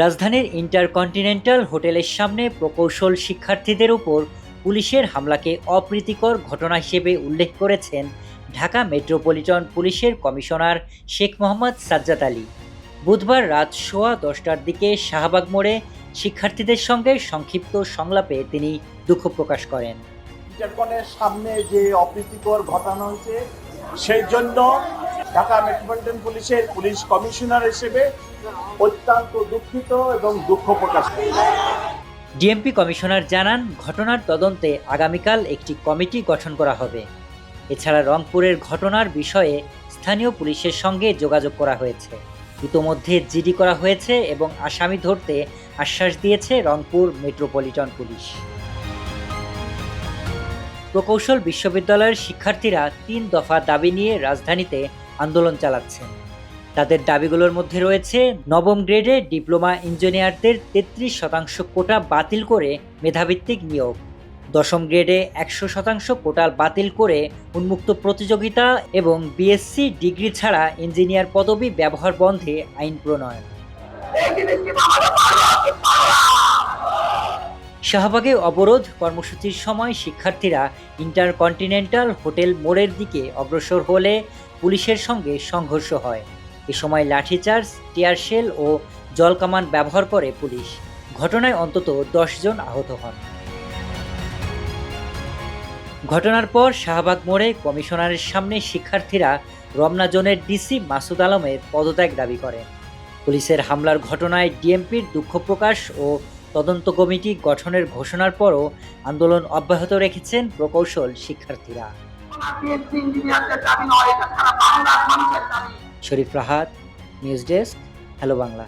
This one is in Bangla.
রাজধানীর ইন্টারকন্টিনেন্টাল হোটেলের সামনে প্রকৌশল শিক্ষার্থীদের উপর পুলিশের হামলাকে অপ্রীতিকর ঘটনা হিসেবে উল্লেখ করেছেন ঢাকা মেট্রোপলিটন পুলিশের কমিশনার শেখ মোহাম্মদ সাজ্জাদ আলী। বুধবার রাত সোয়া দশটার দিকে শাহবাগ মোড়ে শিক্ষার্থীদের সঙ্গে সংক্ষিপ্ত সংলাপে তিনি দুঃখ প্রকাশ করেন। ইন্টারকনের সামনে যে অপ্রীতিকর ঘটনা হয়েছে, সেই জন্য ঢাকা মেট্রোপলিটন পুলিশের পুলিশ কমিশনার হিসেবে অত্যন্ত দুঃখিত এবং দুঃখ প্রকাশ ডিএমপি কমিশনার জানান, ঘটনার তদন্তে আগামীকাল একটি কমিটি গঠন করা হবে। এছাড়া রংপুরের ঘটনার বিষয়ে স্থানীয় পুলিশের সঙ্গে যোগাযোগ করা হয়েছে। ইতোমধ্যে জিডি করা হয়েছে এবং আসামি ধরতে আশ্বাস দিয়েছে রংপুর মেট্রোপলিটন পুলিশ। প্রকৌশল বিশ্ববিদ্যালয়ের শিক্ষার্থীরা তিন দফা দাবি নিয়ে রাজধানীতে আন্দোলন চালাচ্ছেন। তাদের দাবিগুলোর মধ্যে রয়েছে, নবম গ্রেডে ডিপ্লোমা ইঞ্জিনিয়ারদের তেত্রিশ শতাংশ কোটা বাতিল করে মেধাভিত্তিক নিয়োগ। দশম গ্রেডে একশো শতাংশ কোটা বাতিল করে উন্মুক্ত প্রতিযোগিতা এবং বিএসসি ডিগ্রি ছাড়া ইঞ্জিনিয়ার পদবি ব্যবহার বন্ধে আইন প্রণয়ন। শাহবাগে অবরোধ কর্মসূচির সময় শিক্ষার্থীরা ইন্টারকন্টিনেন্টাল হোটেল মোড়ের দিকে অগ্রসর হলে পুলিশের সঙ্গে সংঘর্ষ হয়। এ সময় লাঠিচার্জ টিয়ারশেল ও জলকামান ব্যবহার করে পুলিশ। ঘটনায় অন্তত জন আহত হন। ঘটনার পর শাহবাগ মোড়ে কমিশনারের সামনে শিক্ষার্থীরা রমনা জোনের ডিসি মাসুদ আলমের পদত্যাগ দাবি করেন। পুলিশের হামলার ঘটনায় ডিএমপির দুঃখ প্রকাশ ও তদন্ত কমিটি গঠনের ঘোষণার পরও আন্দোলন অব্যাহত রেখেছেন প্রকৌশল শিক্ষার্থীরা। Sharif Rahat, news desk, hello Bangla.